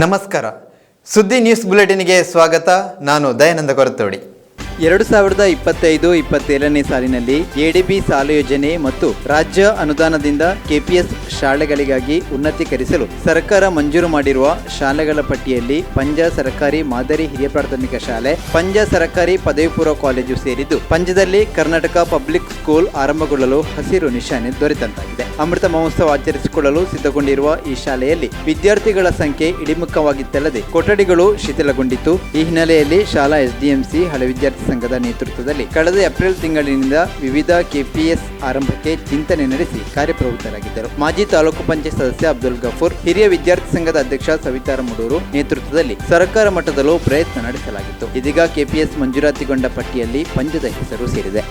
ನಮಸ್ಕಾರ. ಸುದ್ದಿ ನ್ಯೂಸ್ ಬುಲೆಟಿನ್ಗೆ ಸ್ವಾಗತ. ನಾನು ದಯಾನಂದ ಕೊರತೋಡಿ. ಎರಡು ಸಾವಿರದ ಇಪ್ಪತ್ತೈದು, ಇಪ್ಪತ್ತೇಳನೇ ಸಾಲಿನಲ್ಲಿ ಎಡಿಬಿ ಸಾಲ ಯೋಜನೆ ಮತ್ತು ರಾಜ್ಯ ಅನುದಾನದಿಂದ ಕೆಪಿಎಸ್ ಶಾಲೆಗಳಿಗಾಗಿ ಉನ್ನತೀಕರಿಸಲು ಸರ್ಕಾರ ಮಂಜೂರು ಮಾಡಿರುವ ಶಾಲೆಗಳ ಪಟ್ಟಿಯಲ್ಲಿ ಪಂಜ ಸರ್ಕಾರಿ ಮಾದರಿ ಹಿರಿಯ ಪ್ರಾಥಮಿಕ ಶಾಲೆ, ಪಂಜ ಸರ್ಕಾರಿ ಪದವಿ ಪೂರ್ವ ಕಾಲೇಜು ಸೇರಿದ್ದು, ಪಂಜದಲ್ಲಿ ಕರ್ನಾಟಕ ಪಬ್ಲಿಕ್ ಸ್ಕೂಲ್ ಆರಂಭಗೊಳ್ಳಲು ಹಸಿರು ನಿಶಾನೆ ದೊರೆತಂತಾಗಿದೆ. ಅಮೃತ ಮಹೋತ್ಸವ ಆಚರಿಸಿಕೊಳ್ಳಲು ಸಿದ್ಧಗೊಂಡಿರುವ ಈ ಶಾಲೆಯಲ್ಲಿ ವಿದ್ಯಾರ್ಥಿಗಳ ಸಂಖ್ಯೆ ಇಳಿಮುಖವಾಗಿತ್ತಲ್ಲದೆ ಕೊಠಡಿಗಳು ಶಿಥಿಲಗೊಂಡಿತ್ತು. ಈ ಹಿನ್ನೆಲೆಯಲ್ಲಿ ಶಾಲಾ ಎಸ್ಡಿಎಂಸಿ ಹಳೆ ವಿದ್ಯಾರ್ಥಿ ಸಂಘದ ನೇತೃತ್ವದಲ್ಲಿ ಕಳೆದ ಏಪ್ರಿಲ್ ತಿಂಗಳಿನಿಂದ ವಿವಿಧ ಕೆಪಿಎಸ್ ಆರಂಭಕ್ಕೆ ಚಿಂತನೆ ನಡೆಸಿ ಕಾರ್ಯಪ್ರವೃತ್ತರಾಗಿದ್ದರು. ಮಾಜಿ ತಾಲೂಕು ಪಂಚಾಯತ್ ಸದಸ್ಯ ಅಬ್ದುಲ್ ಗಫೂರ್, ಹಿರಿಯ ವಿದ್ಯಾರ್ಥಿ ಸಂಘದ ಅಧ್ಯಕ್ಷ ಸವಿತಾರ ಮುಡೂರು ನೇತೃತ್ವದಲ್ಲಿ ಸರ್ಕಾರ ಮಟ್ಟದಲ್ಲೂ ಪ್ರಯತ್ನ ನಡೆಸಲಾಗಿತ್ತು. ಇದೀಗ ಕೆಪಿಎಸ್ ಮಂಜೂರಾತಿಗೊಂಡ ಪಟ್ಟಿಯಲ್ಲಿ ಪಂಜದ ಹೆಸರು ಸೇರಿದೆ.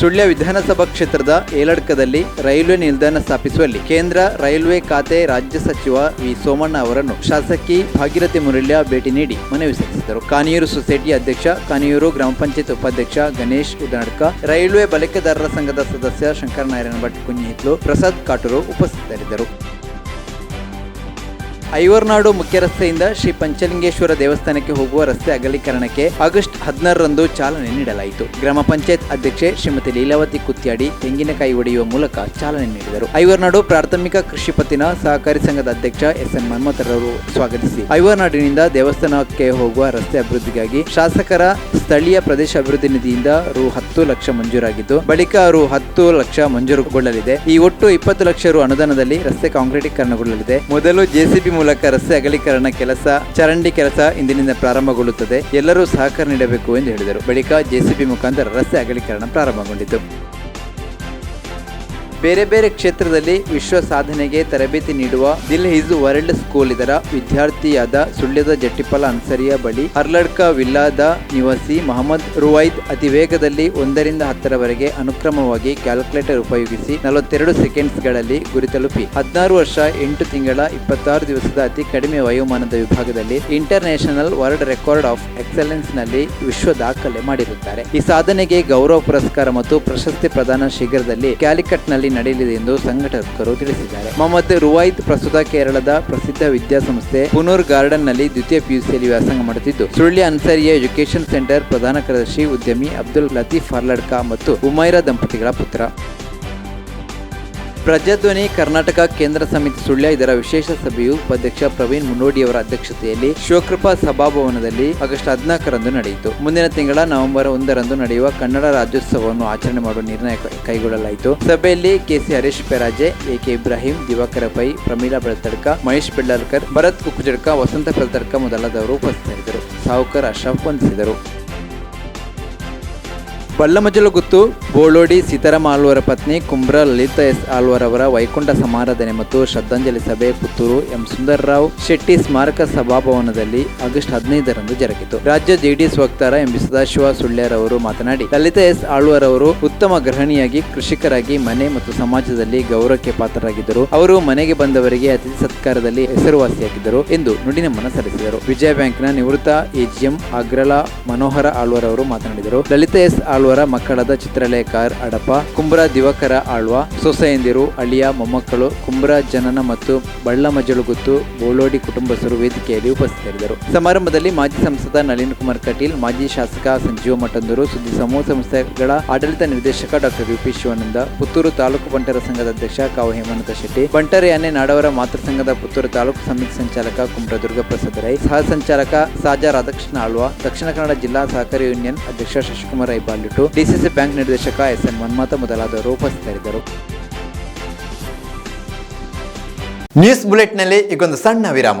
ಸುಳ್ಯ ವಿಧಾನಸಭಾ ಕ್ಷೇತ್ರದ ಏಲಡ್ಕದಲ್ಲಿ ರೈಲ್ವೆ ನಿಲ್ದಾಣ ಸ್ಥಾಪಿಸುವಲ್ಲಿ ಕೇಂದ್ರ ರೈಲ್ವೆ ಖಾತೆ ರಾಜ್ಯ ಸಚಿವ ವಿ ಸೋಮಣ್ಣ ಅವರನ್ನು ಶಾಸಕಿ ಭಾಗೀರಥಿ ಮುರಳ್ಯ ಭೇಟಿ ನೀಡಿ ಮನವಿ ಸಲ್ಲಿಸಿದರು. ಕಾನಿಯೂರು ಸೊಸೈಟಿ ಅಧ್ಯಕ್ಷ, ಕಾನಿಯೂರು ಗ್ರಾಮ ಪಂಚಾಯತ್ ಉಪಾಧ್ಯಕ್ಷ ಗಣೇಶ್ ಉದಾಡ್ಕ ರೈಲ್ವೆ ಬಳಕೆದಾರರ ಸಂಘದ ಸದಸ್ಯ ಶಂಕರನಾರಾಯಣ ಭಟ್ ಕುಂಜಿತ್ಲು ಪ್ರಸಾದ್ ಕಾಟೂರು ಉಪಸ್ಥಿತರಿದ್ದರು. ಐವರ್ನಾಡು ಮುಖ್ಯ ರಸ್ತೆಯಿಂದ ಶ್ರೀ ಪಂಚಲಿಂಗೇಶ್ವರ ದೇವಸ್ಥಾನಕ್ಕೆ ಹೋಗುವ ರಸ್ತೆ ಅಗಲೀಕರಣಕ್ಕೆ ಆಗಸ್ಟ್ ಹದಿನಾರರಂದು ಚಾಲನೆ ನೀಡಲಾಯಿತು. ಗ್ರಾಮ ಪಂಚಾಯತ್ ಅಧ್ಯಕ್ಷೆ ಶ್ರೀಮತಿ ಲೀಲಾವತಿ ಕುತ್ತಿಯಾಡಿ ತೆಂಗಿನಕಾಯಿ ಒಡೆಯುವ ಮೂಲಕ ಚಾಲನೆ ನೀಡಿದರು. ಐವರ್ನಾಡು ಪ್ರಾಥಮಿಕ ಕೃಷಿ ಪತ್ತಿನ ಸಹಕಾರಿ ಸಂಘದ ಅಧ್ಯಕ್ಷ ಎಸ್ ಎನ್ ಮನ್ಮಥರವರು ಸ್ವಾಗತಿಸಿ. ಐವರ್ನಾಡಿನಿಂದ ದೇವಸ್ಥಾನಕ್ಕೆ ಹೋಗುವ ರಸ್ತೆ ಅಭಿವೃದ್ಧಿಗಾಗಿ ಶಾಸಕರ ಸ್ಥಳೀಯ ಪ್ರದೇಶ ಅಭಿವೃದ್ಧಿ ನಿಧಿಯಿಂದ ರು ಹತ್ತು ಲಕ್ಷ ಮಂಜೂರಾಗಿದ್ದು, ಬಳಿಕ ರು ಹತ್ತು ಲಕ್ಷ ಮಂಜೂರುಗೊಳ್ಳಲಿದೆ. ಈ ಒಟ್ಟು ಇಪ್ಪತ್ತು ಲಕ್ಷ ರು ಅನುದಾನದಲ್ಲಿ ರಸ್ತೆ ಕಾಂಕ್ರೀಟೀಕರಣಗೊಳ್ಳಲಿದೆ. ಮೊದಲು ಜೆಸಿಬಿ ಮೂಲಕ ರಸ್ತೆ ಅಗಲೀಕರಣ ಕೆಲಸ, ಚರಂಡಿ ಕೆಲಸ ಇಂದಿನಿಂದ ಪ್ರಾರಂಭಗೊಳ್ಳುತ್ತದೆ. ಎಲ್ಲರೂ ಸಹಕಾರ ನೀಡಬೇಕು ಎಂದು ಹೇಳಿದರು. ಬಳಿಕ ಜೆಸಿಬಿ ಮುಖಾಂತರ ರಸ್ತೆ ಅಗಲೀಕರಣ ಪ್ರಾರಂಭಗೊಂಡಿತು. ಬೇರೆ ಬೇರೆ ಕ್ಷೇತ್ರದಲ್ಲಿ ವಿಶ್ವ ಸಾಧನೆಗೆ ತರಬೇತಿ ನೀಡುವ ದಿಲ್ ಹಿಜ್ ವರ್ಲ್ಡ್ ಸ್ಕೂಲ್ ಇದರ ವಿದ್ಯಾರ್ಥಿಯಾದ ಸುಳ್ಯದ ಜಟ್ಟಿಪಲ ಅನ್ಸರಿಯ ಬಳಿ ಹರ್ಲಡ್ಕ ವಿಲ್ಲಾದ ನಿವಾಸಿ ಮಹಮ್ಮದ್ ರುವೈದ್ ಅತಿ ವೇಗದಲ್ಲಿ ಒಂದರಿಂದ ಹತ್ತರವರೆಗೆ ಅನುಕ್ರಮವಾಗಿ ಕ್ಯಾಲ್ಕುಲೇಟರ್ ಉಪಯೋಗಿಸಿ ನಲವತ್ತೆರಡು ಸೆಕೆಂಡ್ಸ್ಗಳಲ್ಲಿ ಗುರಿ ತಲುಪಿ ಹದಿನಾರು ವರ್ಷ ಎಂಟು ತಿಂಗಳ ಇಪ್ಪತ್ತಾರು ದಿವಸದ ಅತಿ ಕಡಿಮೆ ವಯೋಮಾನದ ವಿಭಾಗದಲ್ಲಿ international world record of ಎಕ್ಸಲೆನ್ಸ್ನಲ್ಲಿ ವಿಶ್ವ ದಾಖಲೆ ಮಾಡಿರುತ್ತಾರೆ. ಈ ಸಾಧನೆಗೆ ಗೌರವ ಪುರಸ್ಕಾರ ಮತ್ತು ಪ್ರಶಸ್ತಿ ಪ್ರದಾನ ಶೀಘ್ರದಲ್ಲಿ ಕ್ಯಾಲಿಕಟ್ನಲ್ಲಿ ನಡೆಯಲಿದೆ ಎಂದು ಸಂಘಟಕರು ತಿಳಿಸಿದ್ದಾರೆ. ಮೊಹಮ್ಮದ್ ರುವಾಯಿತ್ ಪ್ರಸ್ತುತ ಕೇರಳದ ಪ್ರಸಿದ್ಧ ವಿದ್ಯಾಸಂಸ್ಥೆ ಪುನೂರ್ ಗಾರ್ಡನ್ನಲ್ಲಿ ದ್ವಿತೀಯ ಪಿಯುಸಿಯಲ್ಲಿ ವ್ಯಾಸಂಗ ಮಾಡುತ್ತಿದ್ದು ಸುಳ್ಯ ಅನ್ಸರಿಯ ಎಜುಕೇಶನ್ ಸೆಂಟರ್ ಪ್ರಧಾನ ಕಾರ್ಯದರ್ಶಿ ಉದ್ಯಮಿ ಅಬ್ದುಲ್ ಲತೀಫ್ ಫರ್ಲಡ್ಕಾ ಮತ್ತು ಉಮೈರಾ ದಂಪತಿಗಳ ಪುತ್ರ. ಪ್ರಜಾಧ್ವನಿ ಕರ್ನಾಟಕ ಕೇಂದ್ರ ಸಮಿತಿ ಸುಳ್ಯ, ಇದರ ವಿಶೇಷ ಸಭೆಯು ಉಪಾಧ್ಯಕ್ಷ ಪ್ರವೀಣ್ ಮುನ್ನೋಡಿಯವರ ಅಧ್ಯಕ್ಷತೆಯಲ್ಲಿ ಶಿವಕೃಪಾ ಸಭಾಭವನದಲ್ಲಿ ಆಗಸ್ಟ್ ಹದಿನಾಲ್ಕರಂದು ನಡೆಯಿತು. ಮುಂದಿನ ತಿಂಗಳ ನವೆಂಬರ್ ಒಂದರಂದು ನಡೆಯುವ ಕನ್ನಡ ರಾಜ್ಯೋತ್ಸವವನ್ನು ಆಚರಣೆ ಮಾಡುವ ನಿರ್ಣಯ ಕೈಗೊಳ್ಳಲಾಯಿತು. ಸಭೆಯಲ್ಲಿ K C Harish Peraje, A K Ibrahim, Diwakara Pai, Pramila Beltadka, Mahesh Bellalkar, Bharath Kukkujadka Vasantha Beltadka ಮೊದಲಾದವರು ಉಪಸ್ಥಿತರಿದ್ದರು. ಸಾವುಕರ್ ಅಶ್ರಫ್ ವಂದಿಸಿದರು. ಬಳ್ಳಮಜಲಗುತ್ತು ಬೋಳೋಡಿ, ಸೀತಾರಾಮ ಆಳ್ವರ ಪತ್ನಿ, ಕುಂಬ್ರ ಲಲಿತಾ ಎಸ್ ಆಳ್ವರ್ ಅವರ ವೈಕುಂಠ ಸಮಾರಾಧನೆ ಮತ್ತು ಶ್ರದ್ಧಾಂಜಲಿ ಸಭೆ ಪುತ್ತೂರು ಎಂ ಸುಂದರ್ರಾವ್ ಶೆಟ್ಟಿ ಸ್ಮಾರಕ ಸಭಾಭವನದಲ್ಲಿ ಆಗಸ್ಟ್ ಹದಿನೈದರಂದು ಜರುಗಿತು. ರಾಜ್ಯ ಜೆಡಿಎಸ್ ವಕ್ತಾರ ಎಂ ಸದಾಶಿವ ಸುಳ್ಳ್ಯರವರು ಮಾತನಾಡಿ, ಲಲಿತಾ ಎಸ್ ಆಳ್ವರ್ ಅವರು ಉತ್ತಮ ಗೃಹಿಣಿಯಾಗಿ, ಕೃಷಿಕರಾಗಿ, ಮನೆ ಮತ್ತು ಸಮಾಜದಲ್ಲಿ ಗೌರವಕ್ಕೆ ಪಾತ್ರರಾಗಿದ್ದರು. ಅವರು ಮನೆಗೆ ಬಂದವರಿಗೆ ಅತಿಥಿ ಸತ್ಕಾರದಲ್ಲಿ ಹೆಸರುವಾಸಿಯಾಗಿದ್ದರು ಎಂದು ನುಡಿನಮನ ಸಲ್ಲಿಸಿದರು. ವಿಜಯ ಬ್ಯಾಂಕ್ನ ನಿವೃತ್ತ ಎಜಿಎಂ ಅಗ್ರಲಾ ಮನೋಹರ ಆಳ್ವರ್ ಅವರು ಮಾತನಾಡಿದರು. ಲಲಿತ ಎಸ್ ಆಳ್ವರ, ಮಕ್ಕಳಾದ ಚಿತ್ರಲೇಖರ್ ಅಡಪ ಕುಂಬ್ರ ದಿವಾಕರ ಆಳ್ವ, ಸೊಸೆಯಂದಿರು, ಅಳಿಯ ಮೊಮ್ಮಕ್ಕಳು, ಕುಂಬ್ರ ಜನನ ಮತ್ತು ಬಳ್ಳಮಜಳುಗುತ್ತು ಬೋಲೋಡಿ ಕುಟುಂಬಸ್ಥರು ವೇದಿಕೆಯಲ್ಲಿ ಉಪಸ್ಥಿತರಿದ್ದರು. ಸಮಾರಂಭದಲ್ಲಿ ಮಾಜಿ ಸಂಸದ ನಳಿನ್ ಕುಮಾರ್ ಕಟೀಲ್, ಮಾಜಿ ಶಾಸಕ ಸಂಜೀವ ಮಠಂದೂರು, ಸುದ್ದಿ ಸಮೂಹ ಸಂಸ್ಥೆಗಳ ಆಡಳಿತ ನಿರ್ದೇಶಕ doctor U P Shivananda, Puttur taluk ಬಂಟರ ಸಂಘದ ಅಧ್ಯಕ್ಷ ಕಾವು ಹೇಮಂತ ಶೆಟ್ಟಿ, ಬಂಟರೆ ಅನ್ನೆ ನಾಡವರ ಮಾತೃ ಸಂಘದ ಪುತ್ತೂರು ತಾಲೂಕು ಸಮಿತಿ ಸಂಚಾಲಕ ಕುಂಬ್ರ ದುರ್ಗಪ್ರಸಾದ್ ರೈ, ಸಹ ಸಂಚಾಲಕ ಸಾಜಾ ರಾಧಾಕೃಷ್ಣ ಆಳ್ವ, ದಕ್ಷಿಣ ಕನ್ನಡ ಜಿಲ್ಲಾ ಸಹಕಾರಿ ಯೂನಿಯನ್ ಅಧ್ಯಕ್ಷ ಶಶಿಕುಮಾರ್ ರೈ ಬಾಲ್ಯುಟು ಡಿಸಿಸಿ ಬ್ಯಾಂಕ್ ನಿರ್ದೇಶಕ ಎಸ್ ಎನ್ ಮನ್ಮಾತ ಮೊದಲಾದವರು ಉಪಸ್ಥಿತರಿದ್ದರು. ನ್ಯೂಸ್ ಬುಲೆಟ್ನಲ್ಲಿ ಈಗೊಂದು ಸಣ್ಣ ವಿರಾಮ.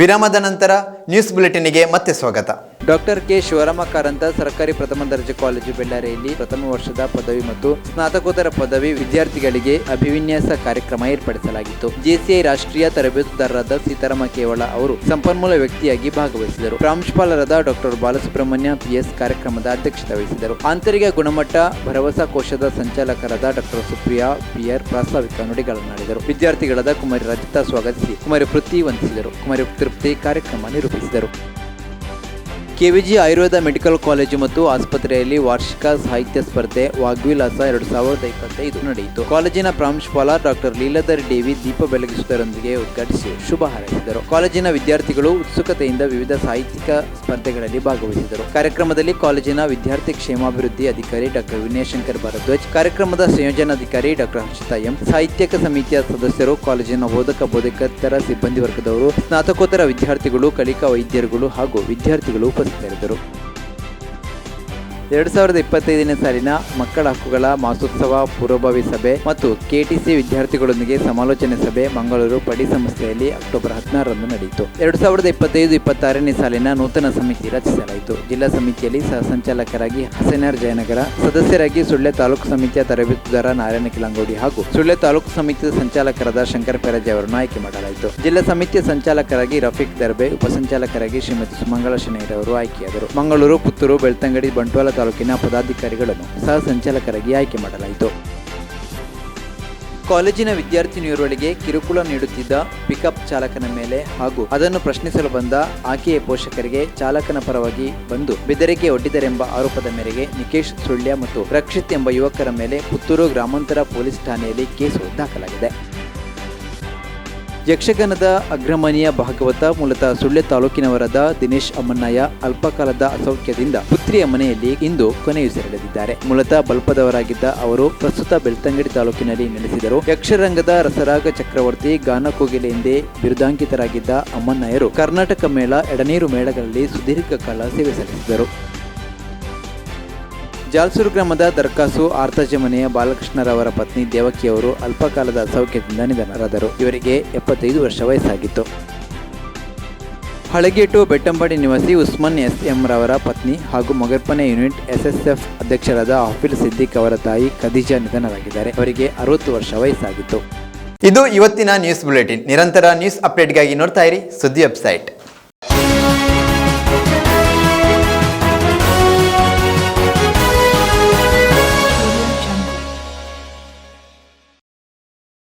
ವಿರಾಮದ ನಂತರ ನ್ಯೂಸ್ ಬುಲೆಟಿನ್ಗೆ ಮತ್ತೆ ಸ್ವಾಗತ. ಡಾಕ್ಟರ್ ಕೆ ಶಿವರಾಮ ಕಾರಂತ, ಸರ್ಕಾರಿ ಪ್ರಥಮ ದರ್ಜೆ ಕಾಲೇಜು ಬೆಳ್ಳಾರಿಯಲ್ಲಿ ಪ್ರಥಮ ವರ್ಷದ ಪದವಿ ಮತ್ತು ಸ್ನಾತಕೋತ್ತರ ಪದವಿ ವಿದ್ಯಾರ್ಥಿಗಳಿಗೆ ಅಭಿವಿನ್ಯಾಸ ಕಾರ್ಯಕ್ರಮ ಏರ್ಪಡಿಸಲಾಗಿತ್ತು. ಜೆಸಿಐ ರಾಷ್ಟ್ರೀಯ ತರಬೇತುದಾರರಾದ ಸೀತಾರಾಮ ಕೇವಳ ಅವರು ಸಂಪನ್ಮೂಲ ವ್ಯಕ್ತಿಯಾಗಿ ಭಾಗವಹಿಸಿದರು. ಪ್ರಾಂಶುಪಾಲರಾದ ಡಾಕ್ಟರ್ ಬಾಲಸುಬ್ರಹ್ಮಣ್ಯ ಪಿಎಸ್ ಕಾರ್ಯಕ್ರಮದ ಅಧ್ಯಕ್ಷತೆ ವಹಿಸಿದರು. ಆಂತರಿಕ ಗುಣಮಟ್ಟ, ಭರವಸಾ ಕೋಶದ ಸಂಚಾಲಕರಾದ ಡಾಕ್ಟರ್ ಸುಪ್ರಿಯಾ ಪಿಯರ್ ಪ್ರಾಸ್ತಾವಿಕ ನುಡಿಗಳನ್ನಾಡಿದರು ವಿದ್ಯಾರ್ಥಿಗಳಾದ ಕುಮಾರಿ ರಜಿತಾ ಸ್ವಾಗತಿಸಿ ಕುಮಾರಿ ಪೃಥ್ವಿ ವಂದಿಸಿದರು. ಕುಮಾರಿ ತೃಪ್ತಿ ಕಾರ್ಯಕ್ರಮ ನಿರೂಪಿಸಿದರು. ಕೆವಿಜಿ ಆಯುರ್ವೇದ ಮೆಡಿಕಲ್ ಕಾಲೇಜು ಮತ್ತು ಆಸ್ಪತ್ರೆಯಲ್ಲಿ ವಾರ್ಷಿಕ ಸಾಹಿತ್ಯ ಸ್ಪರ್ಧೆ ವಾಗ್ವಿಲಾಸ ಎರಡು ಸಾವಿರದ ಇಪ್ಪತ್ತೈದು ನಡೆಯಿತು. ಕಾಲೇಜಿನ ಪ್ರಾಂಶುಪಾಲ ಡಾಕ್ಟರ್ ಲೀಲಾಧರ್ ಡೇವಿ ದೀಪ ಬೆಳಗಿಸುವುದರೊಂದಿಗೆ ಉದ್ಘಾಟಿಸಿ ಶುಭ ಹಾರೈಸಿದರು. ಕಾಲೇಜಿನ ವಿದ್ಯಾರ್ಥಿಗಳು ಉತ್ಸುಕತೆಯಿಂದ ವಿವಿಧ ಸಾಹಿತ್ಯಿಕ ಸ್ಪರ್ಧೆಗಳಲ್ಲಿ ಭಾಗವಹಿಸಿದರು. ಕಾರ್ಯಕ್ರಮದಲ್ಲಿ ಕಾಲೇಜಿನ ವಿದ್ಯಾರ್ಥಿ ಕ್ಷೇಮಾಭಿವೃದ್ಧಿ ಅಧಿಕಾರಿ ಡಾಕ್ಟರ್ ವಿನಯಶಂಕರ್ ಭಾರದ್ವಾಜ್, ಕಾರ್ಯಕ್ರಮದ ಸಂಯೋಜನಾಧಿಕಾರಿ ಡಾಕ್ಟರ್ ಹರ್ಷಿತಾ ಎಂ, ಸಾಹಿತ್ಯಕ ಸಮಿತಿಯ ಸದಸ್ಯರು, ಕಾಲೇಜಿನ ಬೋಧಕ ಬೋಧಕೇತರ ಸಿಬ್ಬಂದಿ ವರ್ಗದವರು, ಸ್ನಾತಕೋತ್ತರ ವಿದ್ಯಾರ್ಥಿಗಳು, ಕಲಿಕಾ ವೈದ್ಯರುಗಳು ಹಾಗೂ ವಿದ್ಯಾರ್ಥಿಗಳು ಮೆರೆದರು ಎರಡು ಸಾವಿರದ ಇಪ್ಪತ್ತೈದನೇ ಸಾಲಿನ ಮಕ್ಕಳ ಹಕ್ಕುಗಳ ಮಾಸೋತ್ಸವ ಪೂರ್ವಭಾವಿ ಸಭೆ ಮತ್ತು ಕೆಟಿಸಿ ವಿದ್ಯಾರ್ಥಿಗಳೊಂದಿಗೆ ಸಮಾಲೋಚನೆ ಸಭೆ ಮಂಗಳೂರು ಪಡಿ ಸಂಸ್ಥೆಯಲ್ಲಿ ಅಕ್ಟೋಬರ್ ಹದಿನಾರರಂದು ನಡೆಯಿತು. ಎರಡು ಸಾವಿರದ ಇಪ್ಪತ್ತೈದು, ಇಪ್ಪತ್ತಾರನೇ ಸಾಲಿನ ನೂತನ ಸಮಿತಿ ರಚಿಸಲಾಯಿತು. ಜಿಲ್ಲಾ ಸಮಿತಿಯಲ್ಲಿ ಸಹ ಸಂಚಾಲಕರಾಗಿ ಹಸನಾರ್ ಜಯನಗರ, ಸದಸ್ಯರಾಗಿ ಸುಳ್ಳೆ ತಾಲೂಕು ಸಮಿತಿಯ ತರಬೇತುದಾರ ನಾರಾಯಣ ಕಿಲಂಗೋಡಿ ಹಾಗೂ ಸುಳ್ಳೆ ತಾಲೂಕು ಸಮಿತಿಯ ಸಂಚಾಲಕರಾದ ಶಂಕರ ಪೆರಜೆ ಅವರನ್ನು ಆಯ್ಕೆ ಮಾಡಲಾಯಿತು. ಜಿಲ್ಲಾ ಸಮಿತಿಯ ಸಂಚಾಲಕರಾಗಿ ರಫೀಕ್ ದರ್ಬೆ, ಉಪಸಂಚಾಲಕರಾಗಿ ಶ್ರೀಮತಿ ಸುಮಂಗಳ ಅವರು ಆಯ್ಕೆಯಾದರು. ಮಂಗಳೂರು, ಪುತ್ತೂರು, ಬೆಳ್ತಂಗಡಿ, ಬಂಟ್ವಾಳ ತಾಲೂಕಿನ ಪದಾಧಿಕಾರಿಗಳನ್ನು ಸಹ ಸಂಚಾಲಕರಾಗಿ ಆಯ್ಕೆ ಮಾಡಲಾಯಿತು. ಕಾಲೇಜಿನ ವಿದ್ಯಾರ್ಥಿನಿಯರೊಳಗೆ ಕಿರುಕುಳ ನೀಡುತ್ತಿದ್ದ ಪಿಕಪ್ ಚಾಲಕನ ಮೇಲೆ ಹಾಗೂ ಅದನ್ನು ಪ್ರಶ್ನಿಸಲು ಬಂದ ಆಕೆಯ ಪೋಷಕರಿಗೆ ಚಾಲಕನ ಪರವಾಗಿ ಬಂದು ಬೆದರಿಕೆ ಒಡ್ಡಿದರೆಂಬ ಆರೋಪದ ಮೇರೆಗೆ ನಿಕೇಶ್ ಸುಳ್ಯ ಮತ್ತು ರಕ್ಷಿತ್ ಎಂಬ ಯುವಕರ ಮೇಲೆ ಪುತ್ತೂರು ಗ್ರಾಮಾಂತರ ಪೊಲೀಸ್ ಠಾಣೆಯಲ್ಲಿ ಕೇಸು ದಾಖಲಾಗಿದೆ. ಯಕ್ಷಗಾನದ ಅಗ್ರಮಣಿಯ ಭಾಗವತ ಮೂಲತಃ ಸುಳ್ಯ ತಾಲೂಕಿನವರಾದ ದಿನೇಶ್ ಅಮ್ಮಣ್ಣಯ್ಯ ಅಲ್ಪಕಾಲದ ಅಸೌಖ್ಯದಿಂದ ಪುತ್ರಿಯ ಮನೆಯಲ್ಲಿ ಇಂದು ಕೊನೆಯುಸಿರೆಳೆದಿದ್ದಾರೆ ಮೂಲತಃ ಬಲ್ಪದವರಾಗಿದ್ದ ಅವರು ಪ್ರಸ್ತುತ ಬೆಳ್ತಂಗಡಿ ತಾಲೂಕಿನಲ್ಲಿ ನೆಲೆಸಿದರು. ಯಕ್ಷರಂಗದ ರಸರಾಗ ಚಕ್ರವರ್ತಿ ಗಾನ ಕೋಗಿಲೆ ಎಂದೇ ಬಿರುದಾಂಕಿತರಾಗಿದ್ದ ಅಮ್ಮಣ್ಣಯ್ಯರು ಕರ್ನಾಟಕ ಮೇಳ ಎಡನೀರು ಮೇಳಗಳಲ್ಲಿ ಸುದೀರ್ಘ ಕಾಲ ಸೇವೆ ಸಲ್ಲಿಸಿದರು. ಜಾಲ್ಸೂರು ಗ್ರಾಮದ ದರ್ಕಾಸು ಆರ್ತಜ ಮನೆಯ ಬಾಲಕೃಷ್ಣರವರ ಪತ್ನಿ ದೇವಕಿಯವರು ಅಲ್ಪಕಾಲದ ಅಸೌಖ್ಯದಿಂದ ನಿಧನರಾದರು. ಇವರಿಗೆ ಎಪ್ಪತ್ತೈದು ವರ್ಷ ವಯಸ್ಸಾಗಿತ್ತು. ಹಳಗೇಟು ಬೆಟ್ಟಂಬಾಡಿ ನಿವಾಸಿ ಉಸ್ಮಾನ್ ಎಸ್ ಎಂ ರವರ ಪತ್ನಿ ಹಾಗೂ ಮೊಗರ್ಪನೆ ಯೂನಿಟ್ ಎಸ್ಎಸ್ಎಫ್ ಅಧ್ಯಕ್ಷರಾದ ಅಫಿಲ್ ಸಿದ್ದಿಕ್ ಅವರ ತಾಯಿ ಖದೀಜಾ ನಿಧನರಾಗಿದ್ದಾರೆ. ಅವರಿಗೆ ಅರವತ್ತು ವರ್ಷ ವಯಸ್ಸಾಗಿತ್ತು. ಇದು ಇವತ್ತಿನ ನ್ಯೂಸ್ ಬುಲೆಟಿನ್. ನಿರಂತರ ನ್ಯೂಸ್ ಅಪ್ಡೇಟ್ಗಾಗಿ ನೋಡ್ತಾ ಇರಿ ಸುದ್ದಿ ವೆಬ್ಸೈಟ್